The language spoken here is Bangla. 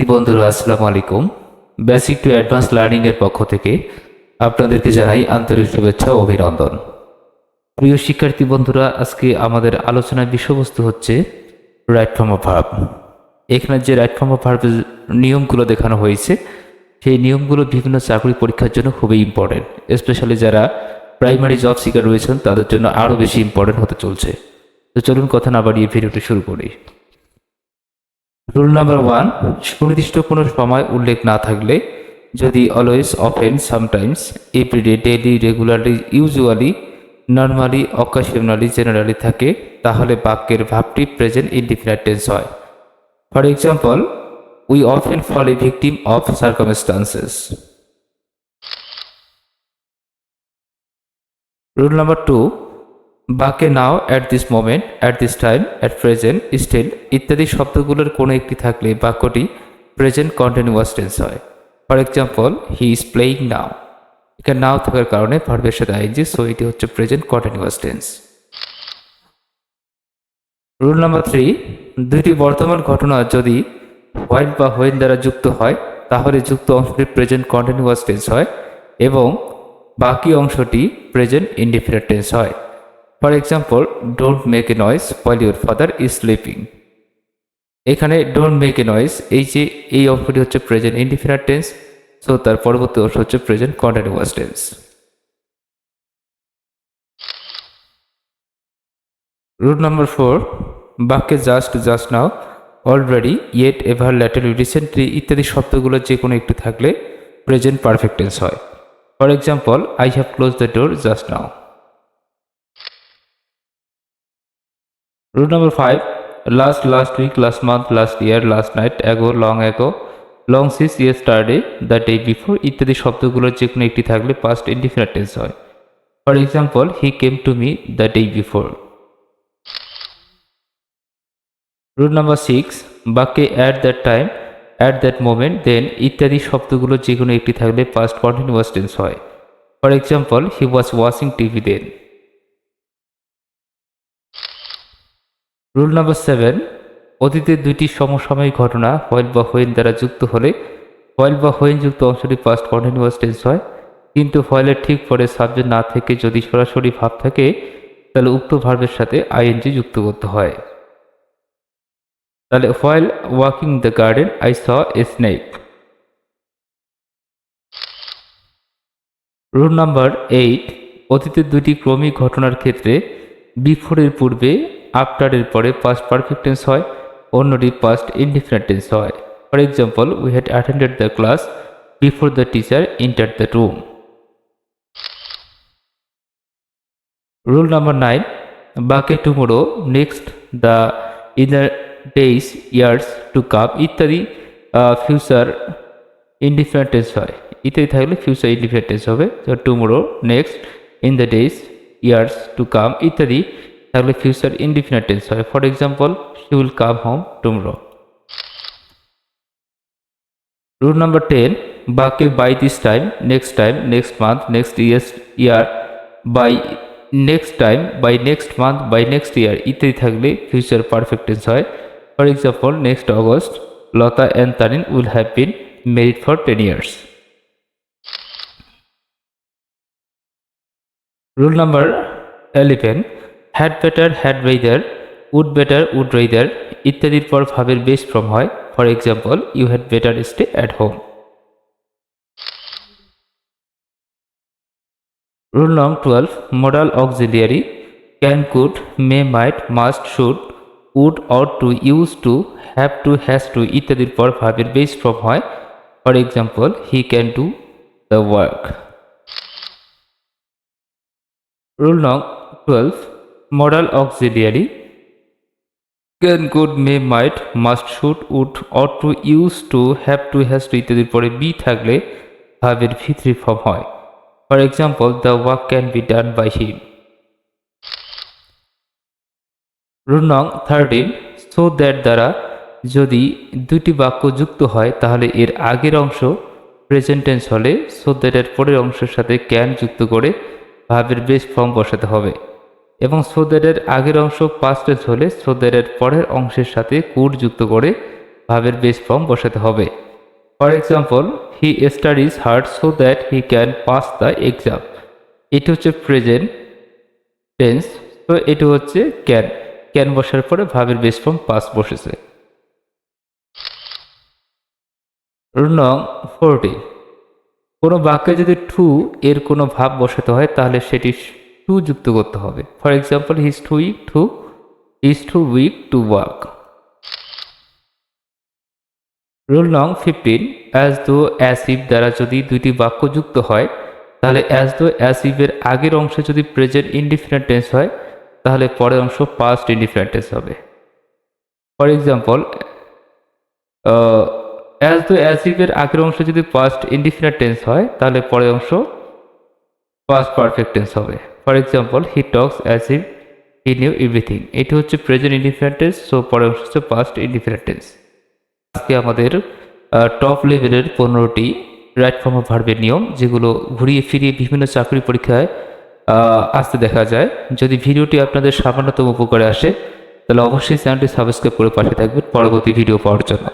শিক্ষার্থী বন্ধুরা, আসসালামু আলাইকুম। বেসিক টু অ্যাডভান্স লার্নিং এর পক্ষ থেকে আপনাদেরকে জানাই আন্তরিক শুভেচ্ছা ও অভিনন্দন। প্রিয় শিক্ষার্থী বন্ধুরা, আজকে আমাদের আলোচনার বিষয়বস্তু হচ্ছে রাইট ফর্ম অফ ভার্ব এখানে যে রাইট ফর্ম অফ ভার্বের নিয়মগুলো দেখানো হয়েছে, সেই নিয়মগুলো বিভিন্ন চাকরি পরীক্ষার জন্য খুবই ইম্পর্টেন্ট স্পেশালি যারা প্রাইমারি জব সিকার রয়েছেন, তাদের জন্য আরও বেশি ইম্পর্টেন্ট হতে চলছে। তো চলুন কথা না বাড়িয়ে ভিডিওটি শুরু করি। রুল নাম্বার ওয়ান সুনির্দিষ্ট কোনো সময় উল্লেখ না থাকলে যদি always often sometimes everyday daily regularly usually normally occasionally generally থাকে, তাহলে বাক্যের ভাবটি প্রেজেন্ট ইনডিফিনাইট টেন্স হয়। For example we often fall a victim of circumstances rule number two বাক্যে now at this moment at this time at present still ইত্যাদি শব্দগুলোর কোনো একটি থাকলে বাক্যটি প্রেজেন্ট কন্টিনিউয়াস টেন্স হয়। For example he is playing now এখানে নাও থাকার কারণে ভার্বের সাথে আইনজি সো এটি হচ্ছে present continuous tense rule number three দুইটি বর্তমান ঘটনা যদি হোয়াইট বা হোয়েন দ্বারা যুক্ত হয়, তাহলে যুক্ত অংশটি প্রেজেন্ট কন্টিনিউয়াস টেন্স হয় এবং বাকি অংশটি প্রেজেন্ট ইনডিফিনিট টেন্স হয়। For example don't make a noise while your father is sleeping এখানে ডোন্ট মেক এ নয়েস এই যে, এই অংশটি হচ্ছে প্রেজেন্ট ইন্ডিফিনার টেন্স সো তার পরবর্তী অংশ হচ্ছে present continuous tense rule number four বাক্যে just just now already yet ever latterly recently ইত্যাদি শব্দগুলো যে কোনো একটি থাকলে প্রেজেন্ট পারফেক্ট টেন্স হয়। For example I have close the door just now rule number five last last week last month last year last night ago long ago long cis yesterday the day before ইত্যাদি শব্দগুলোর যে কোনো একটি থাকলে পাস্ট টেন্স হয়। For example he came to me the day before rule number six বাক্যে at that time at that moment then ইত্যাদি শব্দগুলো যে কোনো একটি থাকলে পাস্ট কন্টিনিউয়াস টেন্স হয়। For example he was watching TV then rule number seven অতীতের দুইটি সমসাময়িক ঘটনা হোয়েল বা হোয়েন দ্বারা যুক্ত হলে হোয়েল বা হোয়েন যুক্ত অংশটি পাস্ট কন্টিনিউয়াস টেন্স হয়, কিন্তু হোয়েলের ঠিক পরে সাবজেক্ট না থেকে যদি সরাসরি ভাব থাকে, তাহলে উক্ত ভার্বের সাথে আইএনজি যুক্ত করতে হয়। তাহলে while walking the garden I saw a snake rule number eight অতীতের দুটি ক্রমিক ঘটনার ক্ষেত্রে বিফোরের পূর্বে আফটারের পরে পাস্ট পারফেক্ট টেন্স হয়, অন্যটি পাস্ট ইনডিফিনিট টেন্স হয়। For example we had attended the class before the teacher enter the room rule number nine Banke tomorrow next the inner days years to cup ইত্যাদি ফিউচার ইনডিফারেন্টেন্স হয়। ইত্যাদি থাকলে ফিউচার ইনডিফারেন্টেন্স হবে। Tomorrow next in the days years to come ইত্যাদি থাকলে ফিউচার ইনডিফিনিটেন্স হয়। For example she will come home tomorrow rule number ten বাক্যে by this time next time next month next years year by next time by next month by next year ইত্যাদি থাকলে ফিউচার পারফেক্ট টেন্স হয়। For example next August Lata and Tarin will have been married for ten years rule number eleven had better had rather would better would rather ইত্যাদির পর ভাবের বেশ ফ্রম হয়। For example you had better stay at home rule নং twelve modal auxiliary can could may might must should would ought to use to have to has to ইত্যাদির পর ভাবের বেস ফ্রম হয়। For example he can do the work rule নং twelve modal auxiliary can could may might must should would ought to use to have to has to ইত্যাদির পরে বি থাকলে ভাবের ভিত্রি ফর্ম হয়। For example the work can be done by him rule নং থার্টিন সো দ্যাট দ্বারা যদি দুটি বাক্য যুক্ত হয়, তাহলে এর আগের অংশ প্রেজেন্ট টেন্স হলে সো দ্যাটের পরের অংশের সাথে ক্যান যুক্ত করে ভাবের বেস ফর্ম বসাতে হবে। এবং সো দ্যাটের আগের অংশ পাস্ট টেন্স হলে সো দ্যাটের পরের অংশের সাথে কুড যুক্ত করে ভাবের বেস ফর্ম বসাতে হবে। For example he studies hard so that he can pass the exam এটি হচ্ছে প্রেজেন্ট টেন্স তো এটি হচ্ছে ক্যান ক্যান বসার পরে ভাবের বেস ফর্ম পাস বসেছে। নং ফোরটি। কোনো বাক্যে যদি টু এর কোনো ভাব বসাতে হয়, তাহলে সেটি টু যুক্ত করতে হবে। For example he's too weak to is too weak to work rule নং fifteen as though as if দ্বারা যদি দুইটি বাক্য যুক্ত হয়, তাহলে অ্যাজ দো অ্যাস অ্যাসিভের আগের অংশে যদি প্রেজেন্ট ইনডিফারেন্ট টেন্স হয়, তাহলে পরের অংশ পাস্ট ইনডিফারেন্ট টেন্স হবে। ফর এক্সাম্পল অ্যাজ দো অ্যাসিভের আগের অংশ যদি পাস্ট ইনডিফিনিট টেন্স হয়, তাহলে পরের অংশ পাস্ট পারফেক্ট টেন্স হবে। For example he talks as if he knew everything এটি হচ্ছে প্রেজেন্ট ইনডিফিনিট টেন্স সো অংশ হচ্ছে পাস্ট ইনডিফিনিট টেন্স আজকে আমাদের টপ লেভেলের পনেরোটি রাইট ফর্ম অফ ভার্বের নিয়ম, যেগুলো ঘুরিয়ে ফিরিয়ে বিভিন্ন চাকরি পরীক্ষায় আসতে দেখা যায়। যদি ভিডিওটি আপনাদের সামান্যতম উপকারে আসে, তাহলে অবশ্যই চ্যানেলটি সাবস্ক্রাইব করে পাশে থাকবেন পরবর্তী ভিডিও পাওয়ার জন্য।